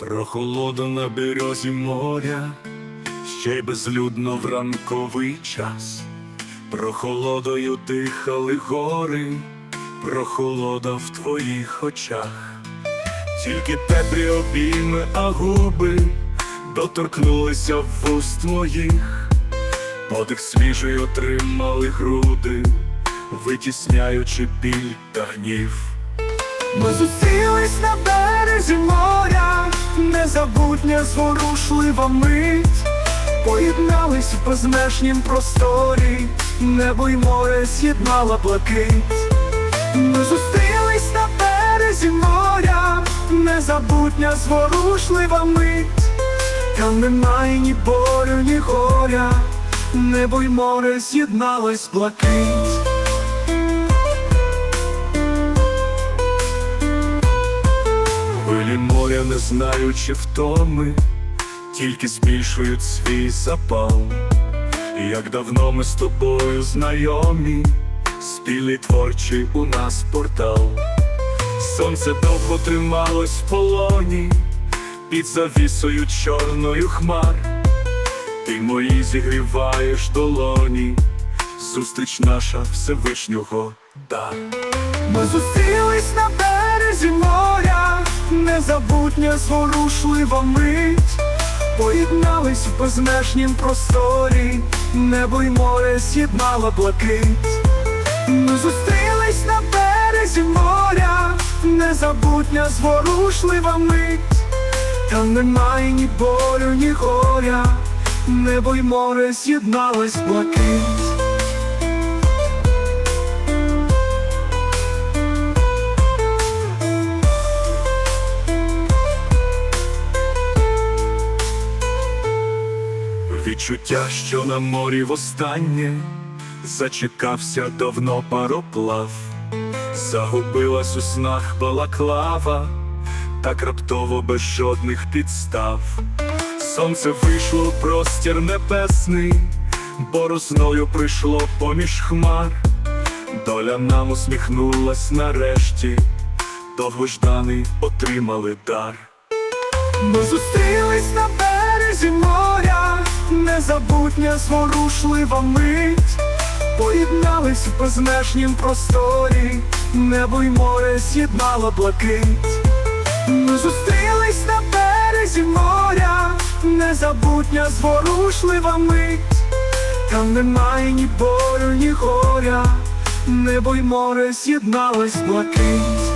Прохолода на березі моря, ще й безлюдно в ранковий час. Прохолодою дихали гори, прохолода в твоїх очах, тільки теплі обійми, а губи доторкнулися вуст твоїх, подих свіжий отримали груди, витісняючи біль та гнів. Ми зустрілись на березі моря, незабутня зворушлива мить, поєднались в безмежнім просторі, небо й море з'єднала блакить. Ми зустрілись на березі моря, незабутня зворушлива мить, там немає ні болю, ні горя, небо й море з'єдналась блакить. Моря, не знаючи втоми, тільки збільшують свій запал. Як давно ми з тобою знайомі, спільний творчий у нас портал. Сонце довго трималось в полоні, під завісою чорною хмар. Ти мої зігріваєш долоні, зустріч наша Всевишнього дар. Ми зустрілись на березі моря, незабутня зворушлива мить, поєднались в безмежнім просторі, небо й море з'єднала блакить. Ми зустрілись на березі моря, незабутня зворушлива мить, там немає ні болю, ні горя, небо й море з'єдналась блакить. Відчуття, що на морі востаннє зачекався давно пароплав, загубилась у снах балаклава, так раптово без жодних підстав. Сонце вийшло в простір небесний, борозною прийшло поміж хмар. Доля нам усміхнулась нарешті, довгожданий отримали дар. Ми зустрілись на березі моря, незабутня зворушлива мить, поєднались в безмежнім просторі, небо й море з'єднала блакить. Ми зустрілись на березі моря, незабутня зворушлива мить, там немає ні болю, ні горя, небо й море з'єдналась блакить.